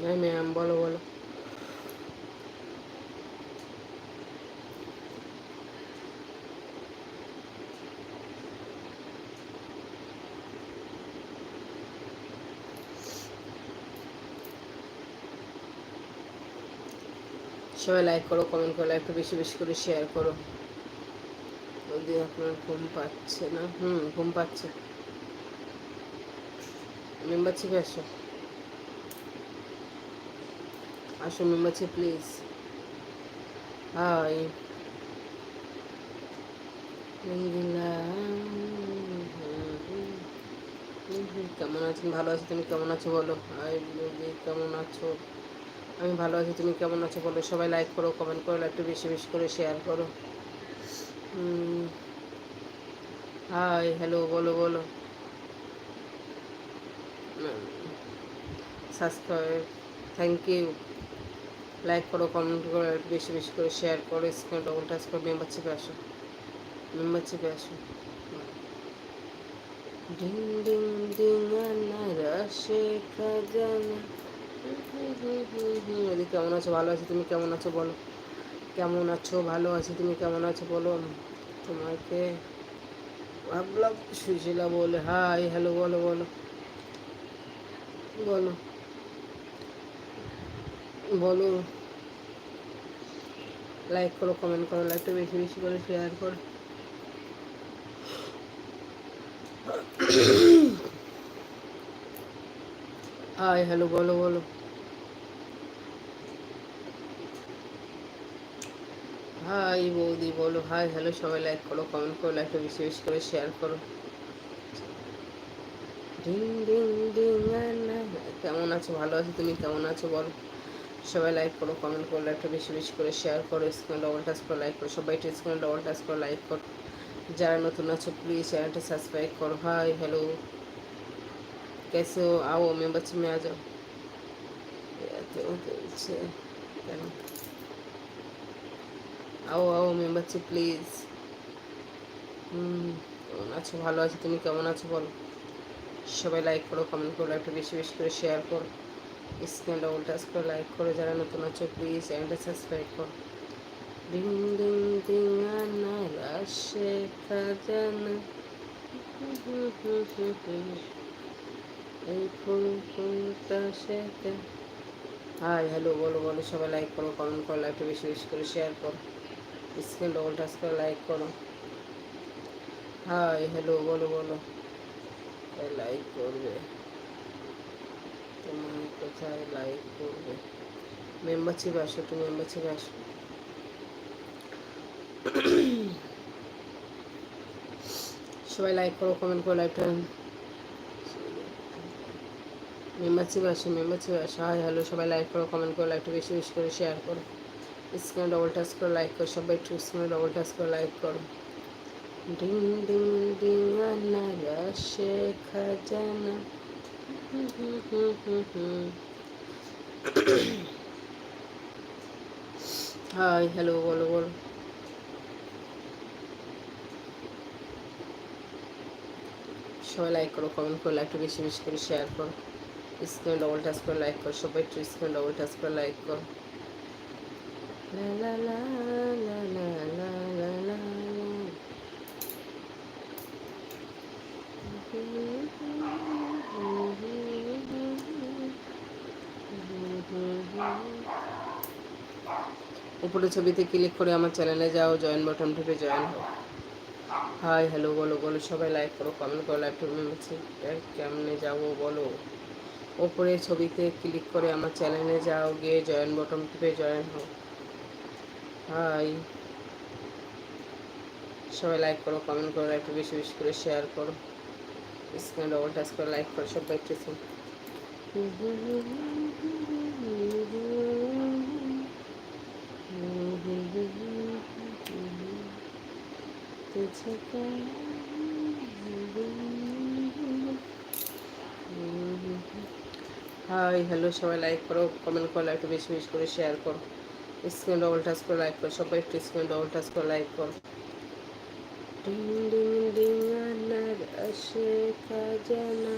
হ্যাঁ ম্যাম, বলো বলো। সবাই লাইক করো কমেন্ট করো একটু বেশি বেশি করে শেয়ার করো। যদি আপনার ঘুম পাচ্ছে না, হুম, ঘুম পাচ্ছে। মেম্বারশিপে আসো। আসো মেম্বারশিপ প্লিজ হাই কেমন আছেন ভালো আছো, তুমি কেমন আছো বলো? কেমন আছো? আমি ভালো আছি, তুমি কেমন আছো বলো? সবাই লাইক করো কমেন্ট করো একটু বেশি বেশি করে শেয়ার করো। হাই হ্যালো বলো বলো। সাবস্ক্রাইব থ্যাংক ইউ লাইক করো কমেন্ট করো, বেশি বেশি করে শেয়ার করো স্ক্রিন ডবল টাচ করো মেম্বারশিপে আসো। মেম্বারশিপে আসো। ডিং ডিং ডিং আনারা শেখা জানা এদিকে কেমন আছো? ভালো আছো, তুমি কেমন আছো বলো? কেমন আছো? ভালো আছো, তুমি কেমন আছো বলো? তোমাকে ভাবলাম সুশীলা বলে হাই হ্যালো বলো বলো। বলো। বলো। লাইক করো কমেন্ট করো লাইকটা বেশি বেশি করে শেয়ার করো। হাই হ্যালো বলো বলো। হাই বৌদি, বলো। হাই হ্যালো সবাই লাইক করো কমেন্ট করো লাইকটা বেশি বেশি করে শেয়ার করো। কেমন আছো? ভালো আছো? তুমি কেমন আছো? বলো। সবাই লাইক করো কমেন্ট করো লাইকটা বেশি বেশি করে শেয়ার করো স্ক্রিনে ডবল টাচ করে লাইক করো সবাই স্ক্রিনে ডবল টাচ করে লাইক করো যারা নতুন আছো প্লিজ চ্যানেলটা সাবস্ক্রাইব করো হাই হ্যালো कैसे हो आओ मेंबरशिप में आ जाओ কেন আও আও মেম্বারশিপ প্লিজ হুম কেমন আছো ভালো আছো তুমি কেমন আছো বলো সবাই লাইক করো কমেন্ট করো একটু বেশি বেশি করে শেয়ার করো স্ক্রিন ডবল টাচ করে লাইক করো যারা নতুন আছো প্লিজ চ্যানেলটা সাবস্ক্রাইব করো। ডিং ডিং ডিং আনারা শেখা জানা এই ফুল ফুলটা শেখা হাই হ্যালো বলো বলো, সবাই লাইক করো কমেন্ট করো লাইকটা বেশি বেশি করে শেয়ার করো। স্ক্রিন ডবল টাচ করে লাইক করো। হাই হ্যালো বলো বলো। লাইক করবে। তুমি কোথায় লাইক করবে মেম্বারশিপ আসো তুমি মেম্বারশিপ আসো সবাই লাইক করো কমেন্ট করো লাইকটা মেম্বারশিপ আসো মেম্বারশিপ আসো হাই হ্যালো সবাই লাইক করো কমেন্ট করো লাইকটা বেশি বেশি করে শেয়ার করো স্ক্রিনে ডবল টাচ করে লাইক করো সবাই একটু স্ক্রিনে ডবল টাচ করে লাইক করো ডিং ডিং ডিং আনারা শেখা জানা হাই হ্যালো বলো বলো সবাই লাইক করো কমেন্ট করো লাইকটা বেশি বেশি করে শেয়ার করো। স্ক্রিনে ডবল টাচ করে লাইক করো, সবাই একটু স্ক্রিনে ডবল টাচ করে লাইক করো। লা লা লা লা লা লা লা উপরে ছবিতে ক্লিক করে আমার চ্যানেলে যাও জয়েন বাটন টিপে জয়েন হও। হাই হ্যালো বলো বলো, সবাই লাইক করো কমেন্ট করো করো কেমনে যাব, বলো? ওপরে ছবিতে ক্লিক করে আমার চ্যানেলে যাও, গিয়ে জয়েন বটন টিপে জয়েন হও। হাই সবাই লাইক করো কমেন্ট করো, একটু বেশি বেশি করে শেয়ার করো। স্ক্রিনে ডবল টাচ করে লাইক করো সবাই একটু হাই হ্যালো সবাই লাইক করো কমেন্ট করো একটু বেশি বেশি করে শেয়ার করো। স্ক্রিন ডবল টাচ করে লাইক করো, সবাই একটু স্ক্রিন ডবল টাচ করে লাইক করো। ডিং খাজানা